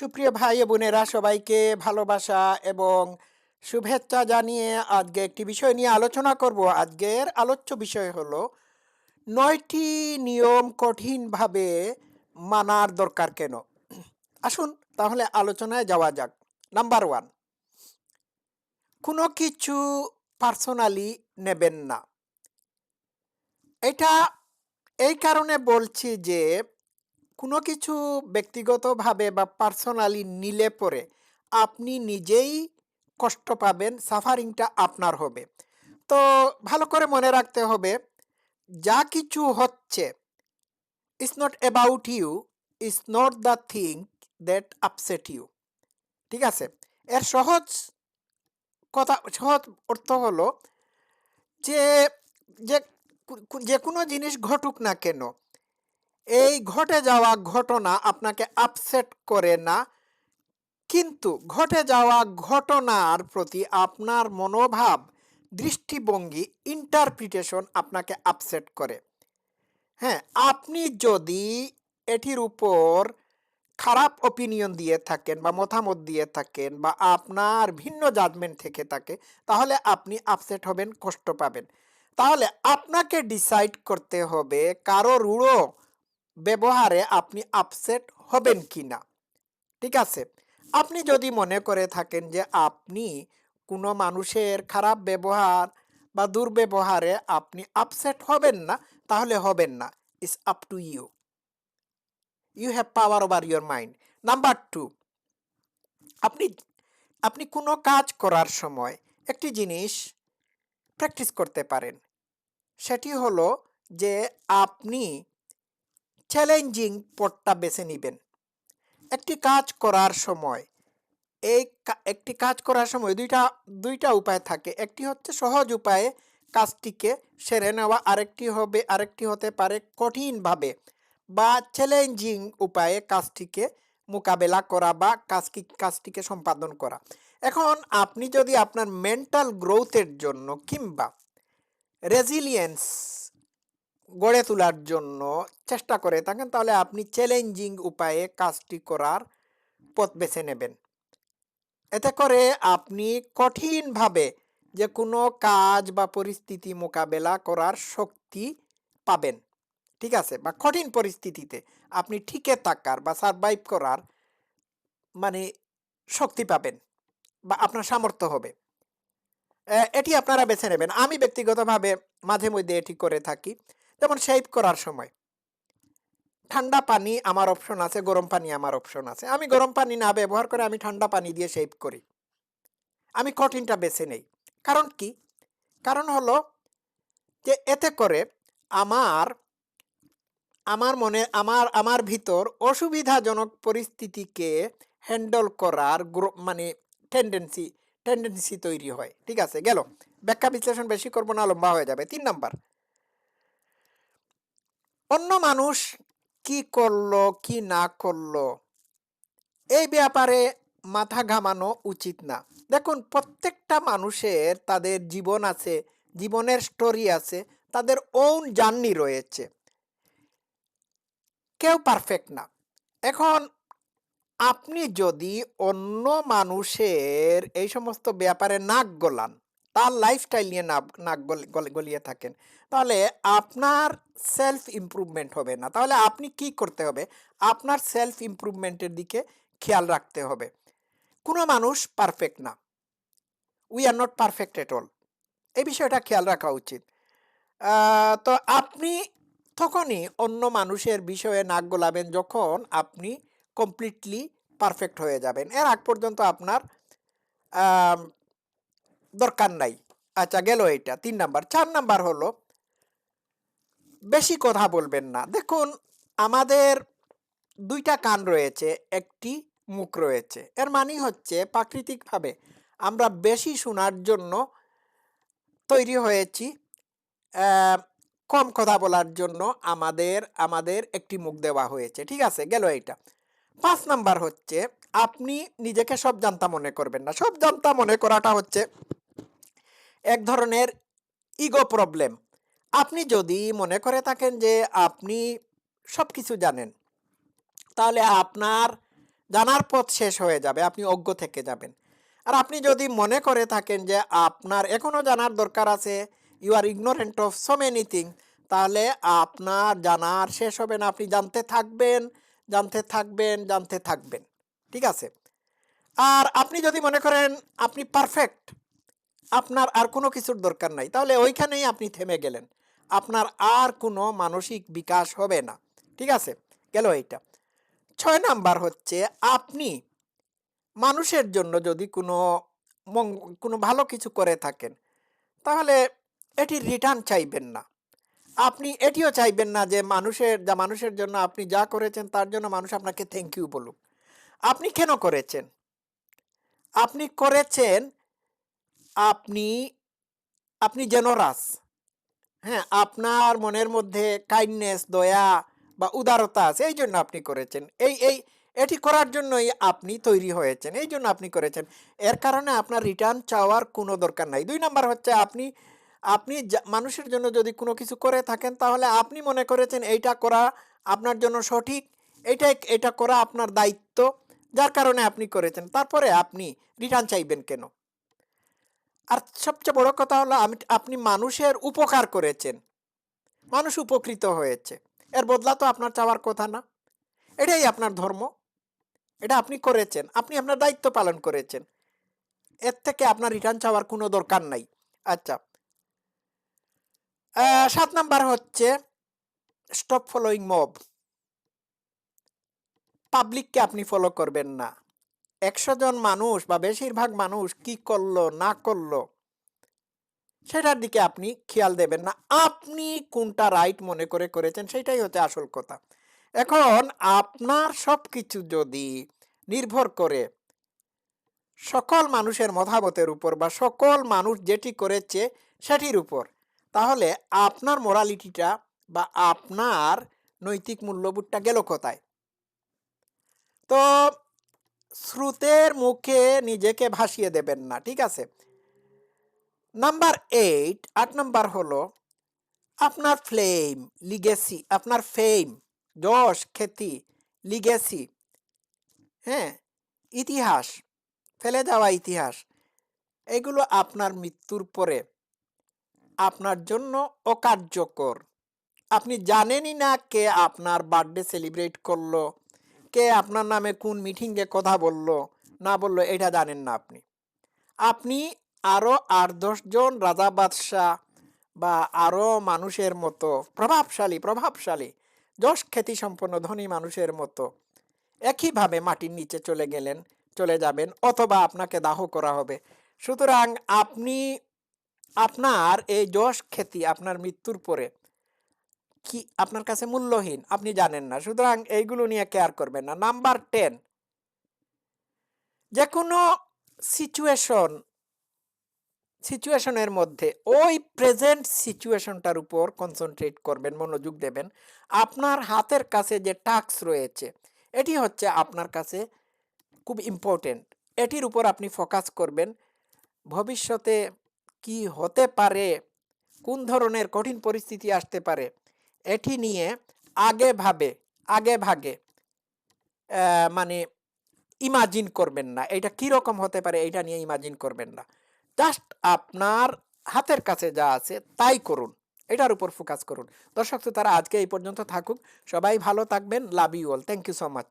সুপ্রিয় ভাই বোনেরা, সবাইকে ভালোবাসা এবং শুভেচ্ছা জানিয়ে আজকে একটি বিষয় নিয়ে আলোচনা করব। আজকের আলোচ্য বিষয় হলো, নয়টি নিয়ম কঠিনভাবে মানার দরকার কেন? আসুন তাহলে আলোচনায় যাওয়া যাক। নাম্বার ওয়ান, কোনো কিছু পার্সোনালি নেবেন না। এটা এই কারণে বলছি যে কোনো কিছু ব্যক্তিগতভাবে বা পার্সোনালি নিলে পরে আপনি নিজেই কষ্ট পাবেন, সাফারিংটা আপনার হবে। তো ভালো করে মনে রাখতে হবে, যা কিছু হচ্ছে it's not about you is not the thing that upset you ঠিক আছে? এর সহজ কথা, সহজ অর্থ হলো যে যে কোনো জিনিস ঘটুক না কেন এই ঘটে যাওয়া ঘটনা আপনাকে আপসেট করে না, কিন্তু ঘটে যাওয়া ঘটনার প্রতি আপনার মনোভাব, দৃষ্টিভঙ্গি ইন্টারপ্রিটেশন আপনাকে আপসেট করে। হ্যাঁ আপনি যদি এটির উপর খারাপ ওপিনিয়ন দিয়ে থাকেন বা মতামত দিয়ে থাকেন বা আপনার ভিন্ন জাজমেন্ট থেকে থাকে, তাহলে আপনি আপসেট হবেন, কষ্ট পাবেন। তাহলে আপনাকে ডিসাইড করতে হবে কারও রূঢ় ব্যবহারে আপনি আপসেট হবেন কি না ঠিক আছে? আপনি যদি মনে করে থাকেন যে আপনি কোনো মানুষের খারাপ ব্যবহার বা দুর্ব্যবহারে আপনি আপসেট হবেন না, তাহলে হবেন না। It's up to you you have power over your mind number two আপনি আপনি কোনো কাজ করার সময় একটি জিনিস প্র্যাকটিস করতে পারেন। সেটি হলো যে আপনি চ্যালেঞ্জিং পথটা বেছে নেবেন। একটি কাজ করার সময়, এই একটি কাজ করার সময় দুইটা দুইটা উপায় থাকে। একটি হচ্ছে সহজ উপায়ে কাজটিকে সেরে নেওয়া, আরেকটি হবে, আরেকটি হতে পারে কঠিনভাবে বা চ্যালেঞ্জিং উপায়ে কাজটিকে মোকাবেলা করা বা কাজটি কাজটিকে সম্পাদন করা। এখন আপনি যদি আপনার মেন্টাল গ্রোথের জন্য কিংবা রেজিলিয়েন্স গড়ে তোলার জন্য চেষ্টা করে থাকেন, তাহলে আপনি চ্যালেঞ্জিং উপায়ে কাজটি করার পথ বেছে নেবেন। এতে করে আপনি কঠিনভাবে যে কোনো কাজ বা পরিস্থিতি মোকাবেলা করার শক্তি পাবেন, ঠিক আছে? বা কঠিন পরিস্থিতিতে আপনি ঠিকে থাকার বা সারভাইভ করার মানে শক্তি পাবেন বা আপনার সামর্থ্য হবে। এটি আপনারা বেছে নেবেন। আমি ব্যক্তিগতভাবে মাঝে মধ্যে এটি করে থাকি। যেমন শেভ করার সময়। ঠান্ডা পানি আমার অপশন আছে, গরম পানি আমার অপশন আছে। আমি গরম পানি না ব্যবহার করে আমি ঠান্ডা পানি দিয়ে শেভ করি। আমি কঠিনটা বেছে নেই। কারণ কি? কারণ হলো যে এতে করে আমার আমার মনে, আমার আমার ভিতর অসুবিধাজনক পরিস্থিতিকে হ্যান্ডেল করার মানে টেন্ডেন্সি টেন্ডেন্সি তৈরি হয়। ঠিক আছে? গেল। ব্যাখ্যা বিশ্লেষণ বেশি করব না, লম্বা হয়ে যাবে। তিন নাম্বার। অন্য মানুষ কি করল, কি না করল, এই ব্যাপারে মাথা ঘামানো উচিত না। দেখুন, প্রত্যেকটা মানুষের তাদের জীবন আছে, জীবনের স্টোরি আছে, তাদের ওন জার্নি রয়েছে। কেউ পারফেক্ট না। এখন আপনি যদি অন্য মানুষের এই সমস্ত ব্যাপারে নাক গলান তার লাইফস্টাইল নিয়ে নাক গল- গলিয়ে থাকেন। তাহলে আপনার সেলফ ইমপ্রুভমেন্ট হবে না। তাহলে আপনি কি করতে হবে? আপনার সেলফ ইমপ্রুভমেন্টের দিকে খেয়াল রাখতে হবে। কোনো মানুষ পারফেক্ট না। We are not perfect at all এই বিষয়টা খেয়াল রাখা উচিত। তো আপনি তখনই অন্য মানুষের বিষয়ে নাক গলাবেন যখন আপনি কমপ্লিটলি পারফেক্ট হয়ে যাবেন। এর আগ পর্যন্ত আপনার দরকার নাই। আচ্ছা গেল এটা তিন নাম্বার। চার নাম্বার হলো, বেশি কথা বলবেন না। দেখুন, আমাদের দুইটা কান রয়েছে, একটি মুখ রয়েছে। এর মানে হচ্ছে প্রাকৃতিকভাবে আমরা বেশি শোনার জন্য তৈরি হয়েছি কম কথা বলার জন্য আমাদের আমাদের একটি মুখ দেওয়া হয়েছে। ঠিক আছে, গেল এইটা। পাঁচ নাম্বার হচ্ছে, আপনি নিজেকে সব জানতা মনে করবেন না। সব জানতা মনে করাটা হচ্ছে এক ধরনের ইগো প্রবলেম আপনি যদি মনে করে থাকেন যে আপনি সব কিছু জানেন, তাহলে আপনার জানার পথ শেষ হয়ে যাবে, আপনি অজ্ঞ থেকে যাবেন। আর আপনি যদি মনে করে থাকেন যে আপনার এখনও জানার দরকার আছে you are ignorant of so many thing তাহলে আপনার জানার শেষ হবে না। আপনি জানতে থাকবেন জানতে থাকবেন জানতে থাকবেন। ঠিক আছে? আর আপনি যদি মনে করেন আপনি পারফেক্ট আপনার আর কোনো কিছুর দরকার নাই। তাহলে ওইখানেই আপনি থেমে গেলেন। আপনার আর কোনো মানসিক বিকাশ হবে না। ঠিক আছে? গেল এইটা। ছয় নাম্বার হচ্ছে, আপনি মানুষের জন্য যদি কোনো কোনো ভালো কিছু করে থাকেন, তাহলে এটি রিটার্ন চাইবেন না। আপনি এটিও চাইবেন না যে মানুষের, যা মানুষের জন্য আপনি যা করেছেন, তার জন্য মানুষ আপনাকে থ্যাংক ইউ বলুক। আপনি কেন করেছেন? আপনি করেছেন আপনি আপনি জেনরাস হ্যাঁ? আপনার মনের মধ্যে কাইন্ডনেস দয়া বা উদারতা আছে, এই জন্য আপনি করেছেন। এই এই, এটি করার জন্যই আপনি তৈরি হয়েছেন, এই জন্য আপনি করেছেন। এর কারণে আপনার রিটার্ন চাওয়ার কোনো দরকার নাই। দুই নাম্বার হচ্ছে আপনি আপনি মানুষের জন্য যদি কোনো কিছু করে থাকেন, তাহলে আপনি মনে করেছেন এইটা করা আপনার জন্য সঠিক এটা এটা করা আপনার দায়িত্ব, যার কারণে আপনি করেছেন। তারপরে আপনি রিটার্ন চাইবেন কেন? আর সবচেয়ে বড় কথা হলো আমি, আপনি মানুষের উপকার করেছেন। মানুষ উপকৃত হয়েছে। এর বদলা তো আপনার চাওয়ার কথা না। এটাই আপনার ধর্ম। এটা আপনি করেছেন। আপনি আপনার দায়িত্ব পালন করেছেন। এর থেকে আপনার রিটার্ন চাওয়ার কোনো দরকার নাই। আচ্ছা। সাত নাম্বার হচ্ছে স্টপ ফলোয়িং মব পাবলিককে আপনি ফলো করবেন না। একশো জন মানুষ বা বেশিরভাগ মানুষ কি করল, না করল, সেটার দিকে আপনি খেয়াল দেবেন না। আপনি কোনটা রাইট মনে করে করেছেন সেটাই হচ্ছে আসল কথা। এখন আপনার সব কিছু যদি নির্ভর করে সকল মানুষের মতামতের উপর বা সকল মানুষ যেটি করেছে সেটির উপর, তাহলে আপনার মোরালিটিটা বা আপনার নৈতিক মূল্যবোধটা গেল কোথায়? তো স্রোতের মুখে নিজেকে ভাসিয়ে দেবেন না, ঠিক আছে? নাম্বার এইট আট নাম্বার হলো আপনার ফ্লেম লিগেসি আপনার ফেম যশ, খ্যাতি লিগেসি হ্যাঁ? ইতিহাস, ফেলে যাওয়া ইতিহাস, এগুলো আপনার মৃত্যুর পরে আপনার জন্য অকার্যকর। আপনি জানেনই না কে আপনার বার্থডে সেলিব্রেট করল। কে আপনার নামে কোন মিটিংয়ে কথা বলল, না বলল, এটা জানেন না আপনি। আপনি আরও আট দশজন রাজা বাদশাহ বা আরও মানুষের মতো, প্রভাবশালী প্রভাবশালী, যশ খ্যাতি সম্পন্ন ধনী মানুষের মতো, একইভাবে মাটির নিচে চলে গেলেন, চলে যাবেন অথবা আপনাকে দাহ করা হবে। সুতরাং আপনি, আপনার এই যশ খ্যাতি, আপনার মৃত্যুর পরে কি আপনার কাছে মূল্যহীন? আপনি জানেন না। সুতরাং এইগুলো নিয়ে কেয়ার করবেন না। নাম্বার টেন যে কোনো সিচুয়েশন, সিচুয়েশনের মধ্যে ওই প্রেজেন্ট সিচুয়েশনটার উপর কনসেন্ট্রেট করবেন, মনোযোগ দেবেন। আপনার হাতের কাছে যে টাস্ক রয়েছে, এটি হচ্ছে আপনার কাছে খুব ইম্পর্টেন্ট। এটির উপর আপনি ফোকাস করবেন, ভবিষ্যতে কি হতে পারে, কোন ধরনের কঠিন পরিস্থিতি আসতে পারে এটি নিয়ে আগে ভাবে, আগে ভাগে মানে ইমাজিন করবেন না। এটা কীরকম হতে পারে এটা নিয়ে ইমাজিন করবেন না। জাস্ট আপনার হাতের কাছে যা আছে তাই করুন। এটার উপর ফোকাস করুন। দর্শক তো তারা আজকে এই পর্যন্ত থাকুক। সবাই ভালো থাকবেন। Love you all thank you so much